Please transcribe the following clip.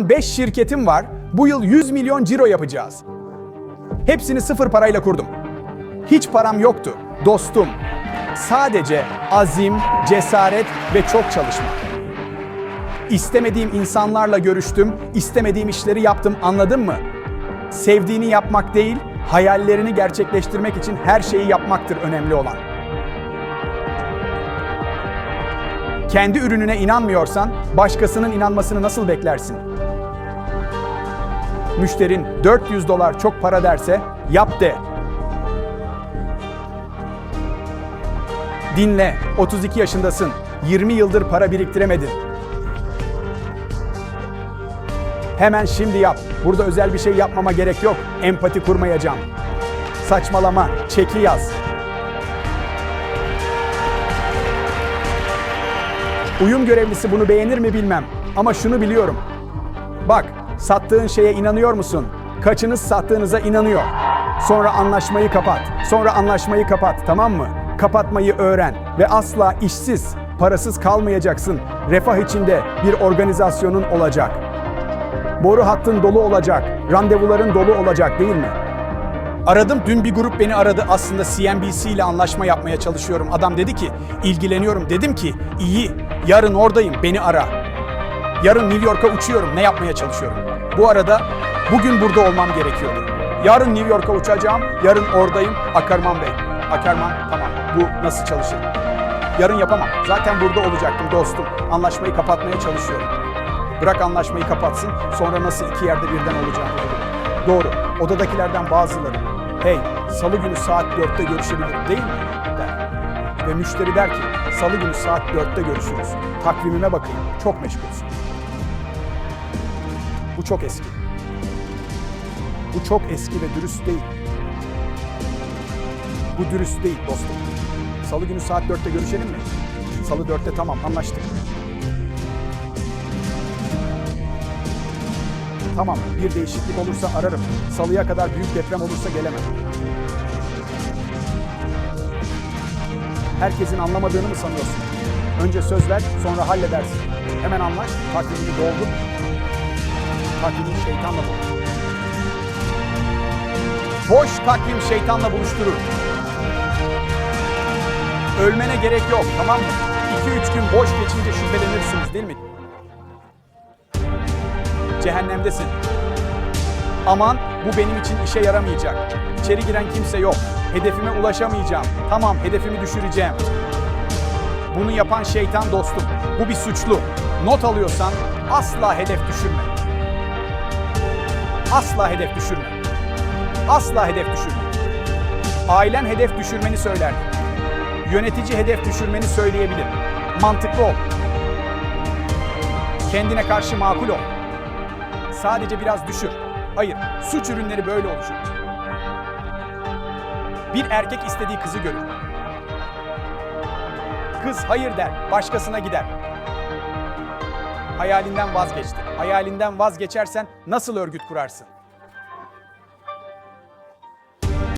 5 şirketim var. Bu yıl 100 milyon ciro yapacağız. Hepsini sıfır parayla kurdum. Hiç param yoktu. Dostum. Sadece azim, cesaret ve çok çalışma. İstemediğim insanlarla görüştüm, istemediğim işleri yaptım anladın mı? Sevdiğini yapmak değil, hayallerini gerçekleştirmek için her şeyi yapmaktır önemli olan. Kendi ürününe inanmıyorsan başkasının inanmasını nasıl beklersin? Müşterin 400 dolar çok para derse yap de. Dinle, 32 yaşındasın. 20 yıldır para biriktiremedin. Hemen şimdi yap. Burada özel bir şey yapmama gerek yok. Empati kurmayacağım. Saçmalama, çeki yaz. Uyum görevlisi bunu beğenir mi bilmem ama şunu biliyorum. Bak, sattığın şeye inanıyor musun? Kaçınız sattığınıza inanıyor. Sonra anlaşmayı kapat. Sonra anlaşmayı kapat, tamam mı? Kapatmayı öğren ve asla işsiz, parasız kalmayacaksın. Refah içinde bir organizasyonun olacak. Boru hattın dolu olacak, randevuların dolu olacak değil mi? Aradım. Dün bir grup beni aradı. Aslında CNBC ile anlaşma yapmaya çalışıyorum. Adam dedi ki, ilgileniyorum. Dedim ki, iyi. Yarın oradayım. Beni ara. Yarın New York'a uçuyorum. Ne yapmaya çalışıyorum? Bu arada bugün burada olmam gerekiyordu. Yarın New York'a uçacağım. Yarın oradayım. Akarman Bey. Akarman tamam. Bu nasıl çalışır? Yarın yapamam. Zaten burada olacaktım dostum. Anlaşmayı kapatmaya çalışıyorum. Bırak anlaşmayı kapatsın. Sonra nasıl iki yerde birden olacağını bilirim. Doğru. Odadakilerden bazıları. Hey, salı günü saat 4'te görüşebilirim değil mi? Der. Ve müşteri der ki, salı günü saat 4'te görüşürüz. Takvimime bakayım, çok meşgulsün. Bu çok eski. Bu çok eski ve dürüst değil. Bu dürüst değil dostum. Salı günü saat 4'te görüşelim mi? Salı 4'te tamam anlaştık. Tamam bir değişiklik olursa ararım. Salıya kadar büyük deprem olursa gelemem. Herkesin anlamadığını mı sanıyorsun? Önce söz ver, sonra halledersin. Hemen anlaş, takvimini doldur. Takvimini şeytanla buluştur. Boş takvim şeytanla buluşturur. Ölmene gerek yok, tamam mı? 2-3 gün boş geçince şüphelenirsiniz değil mi? Cehennemdesin. Aman bu benim için işe yaramayacak. İçeri giren kimse yok. Hedefime ulaşamayacağım. Tamam hedefimi düşüreceğim. Bunu yapan şeytan dostum. Bu bir suçlu. Not alıyorsan asla hedef düşürme. Asla hedef düşürme. Asla hedef düşürme. Ailen hedef düşürmeni söylerdi. Yönetici hedef düşürmeni söyleyebilir. Mantıklı ol. Kendine karşı makul ol. Sadece biraz düşür. Hayır, suç ürünleri böyle oluşur. Bir erkek istediği kızı görür. Kız hayır der, başkasına gider. Hayalinden vazgeçti. Hayalinden vazgeçersen nasıl örgüt kurarsın?